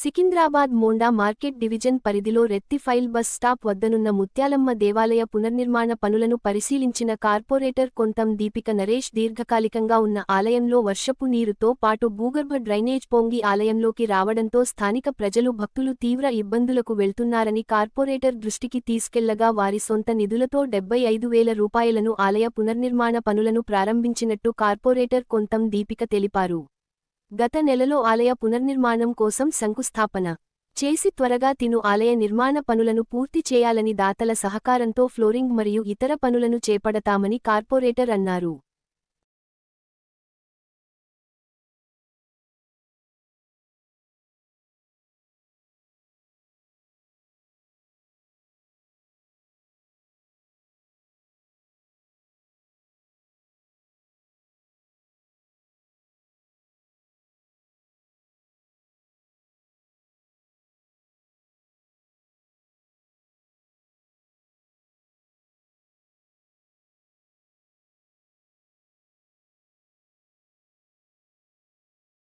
Secunderabad Monda market division పరిధిలో రెత్తిఫైల్ bus stop వద్దనున్న ముత్యాలమ్మ దేవాలయ పునర్నిర్మాణ పనులను పరిశీలించిన కార్పొరేటర్ కొంతం దీపిక నరేష్ దీర్ఘకాలికంగా ఉన్న ఆలయంలో వర్షపు నీరుతో పాటు భూగర్భ డ్రైనేజ్ పొంగి ఆలయంలోకి రావడంతో స్థానిక ప్రజలు భక్తులు తీవ్ర ఇబ్బందులకు వెళ్తున్నారని కార్పొరేటర్ దృష్టికి తీసుకెళ్ళగా వారి సొంత నిధులతో డెబ్బై ఐదు వేల రూపాయలను ఆలయ పునర్నిర్మాణ పనులను ప్రారంభించినట్టు కార్పొరేటర్ కొంతం దీపిక తెలిపారు. గత నెలలో ఆలయ పునర్నిర్మాణం కోసం శంకుస్థాపన. చేసి త్వరగా తిను. ఆలయ నిర్మాణ పనులను పూర్తి చేయాలని దాతల సహకారంతో ఫ్లోరింగ్ మరియు ఇతర పనులను చేపడతామని కార్పొరేటర్ అన్నారు.